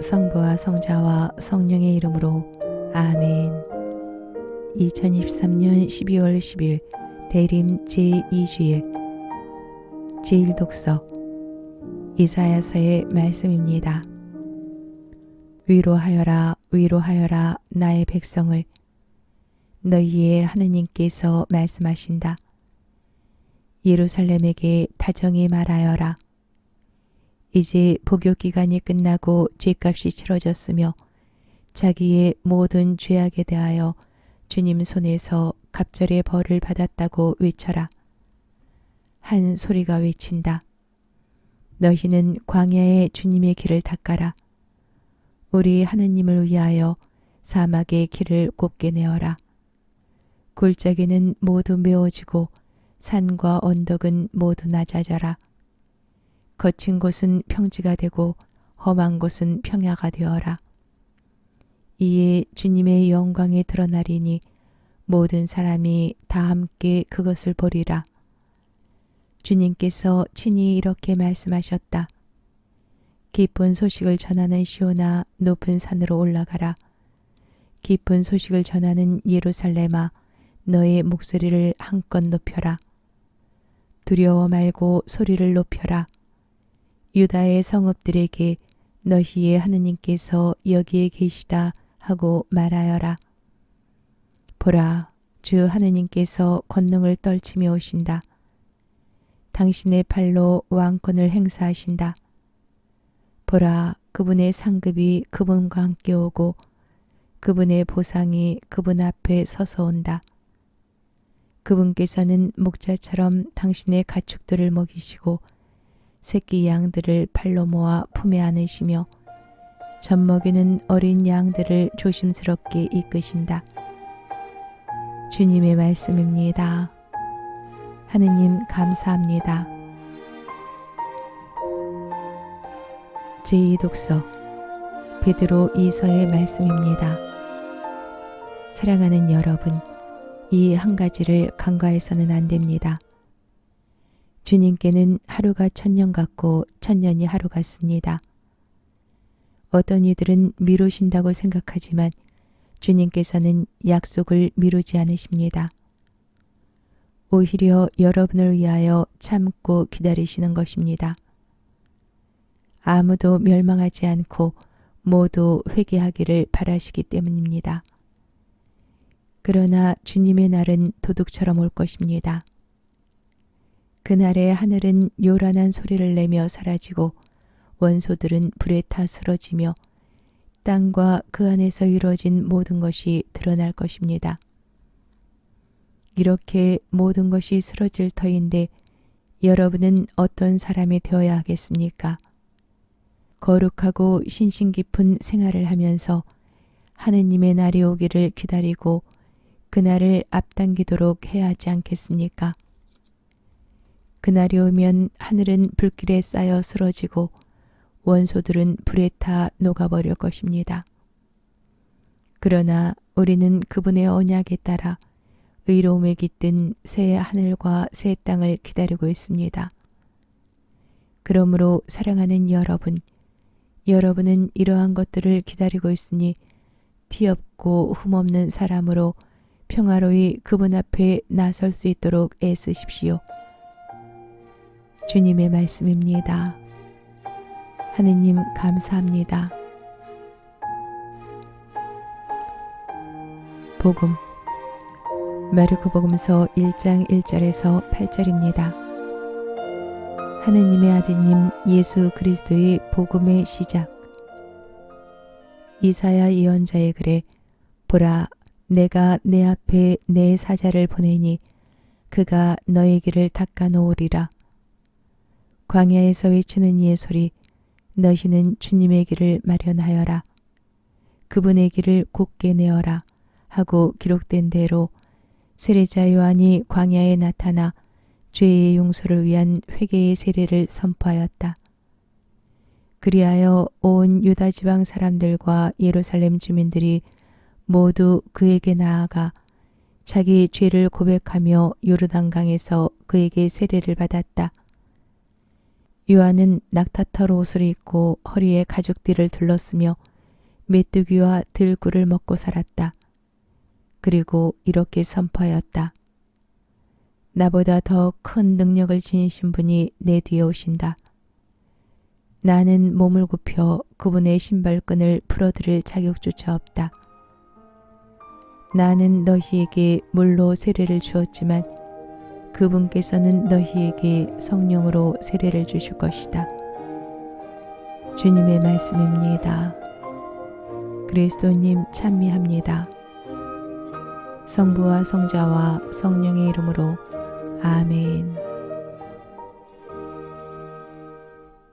성부와 성자와 성령의 이름으로 아멘. 2023년 12월 10일 대림 제2주일 제1독서 이사야서의 말씀입니다. 위로하여라 위로하여라 나의 백성을 너희의 하느님께서 말씀하신다. 예루살렘에게 다정히 말하여라. 이제 복역 기간이 끝나고 죄값이 치러졌으며 자기의 모든 죄악에 대하여 주님 손에서 갑절의 벌을 받았다고 외쳐라. 한 소리가 외친다. 너희는 광야에 주님의 길을 닦아라. 우리 하느님을 위하여 사막의 길을 곱게 내어라. 골짜기는 모두 메워지고 산과 언덕은 모두 낮아져라. 거친 곳은 평지가 되고 험한 곳은 평야가 되어라. 이에 주님의 영광이 드러나리니 모든 사람이 다 함께 그것을 보리라. 주님께서 친히 이렇게 말씀하셨다. 기쁜 소식을 전하는 시오나 높은 산으로 올라가라. 기쁜 소식을 전하는 예루살렘아 너의 목소리를 한껏 높여라. 두려워 말고 소리를 높여라. 유다의 성읍들에게 너희의 하느님께서 여기에 계시다 하고 말하여라. 보라, 주 하느님께서 권능을 떨치며 오신다. 당신의 팔로 왕권을 행사하신다. 보라, 그분의 상급이 그분과 함께 오고 그분의 보상이 그분 앞에 서서 온다. 그분께서는 목자처럼 당신의 가축들을 먹이시고 새끼 양들을 팔로 모아 품에 안으시며 젖먹이는 어린 양들을 조심스럽게 이끄신다. 주님의 말씀입니다. 하느님 감사합니다. 제2독서 베드로 이서의 말씀입니다. 사랑하는 여러분, 이 한 가지를 간과해서는 안 됩니다. 주님께는 하루가 천년 같고 천년이 하루 같습니다. 어떤 이들은 미루신다고 생각하지만 주님께서는 약속을 미루지 않으십니다. 오히려 여러분을 위하여 참고 기다리시는 것입니다. 아무도 멸망하지 않고 모두 회개하기를 바라시기 때문입니다. 그러나 주님의 날은 도둑처럼 올 것입니다. 그날의 하늘은 요란한 소리를 내며 사라지고 원소들은 불에 타 쓰러지며 땅과 그 안에서 이루어진 모든 것이 드러날 것입니다. 이렇게 모든 것이 쓰러질 터인데 여러분은 어떤 사람이 되어야 하겠습니까? 거룩하고 신신 깊은 생활을 하면서 하느님의 날이 오기를 기다리고 그날을 앞당기도록 해야 하지 않겠습니까? 그날이 오면 하늘은 불길에 쌓여 쓰러지고 원소들은 불에 타 녹아버릴 것입니다. 그러나 우리는 그분의 언약에 따라 의로움에 깃든 새 하늘과 새 땅을 기다리고 있습니다. 그러므로 사랑하는 여러분, 여러분은 이러한 것들을 기다리고 있으니 티 없고 흠없는 사람으로 평화로이 그분 앞에 나설 수 있도록 애쓰십시오. 주님의 말씀입니다. 하느님 감사합니다. 복음 마르코 복음서 1장 1절에서 8절입니다. 하느님의 아드님 예수 그리스도의 복음의 시작 이사야 예언자의 글에 보라 내가 내 앞에 내 사자를 보내니 그가 너의 길을 닦아 놓으리라. 광야에서 외치는 이의 소리 너희는 주님의 길을 마련하여라. 그분의 길을 곧게 내어라 하고 기록된 대로 세례자 요한이 광야에 나타나 죄의 용서를 위한 회개의 세례를 선포하였다. 그리하여 온 유다 지방 사람들과 예루살렘 주민들이 모두 그에게 나아가 자기 죄를 고백하며 요르단강에서 그에게 세례를 받았다. 요한은 낙타털 옷을 입고 허리에 가죽띠를 둘렀으며 메뚜기와 들꿀을 먹고 살았다. 그리고 이렇게 선포하였다. 나보다 더 큰 능력을 지니신 분이 내 뒤에 오신다. 나는 몸을 굽혀 그분의 신발끈을 풀어드릴 자격조차 없다. 나는 너희에게 물로 세례를 주었지만 그분께서는 너희에게 성령으로 세례를 주실 것이다. 주님의 말씀입니다. 그리스도님 찬미합니다. 성부와 성자와 성령의 이름으로 아멘.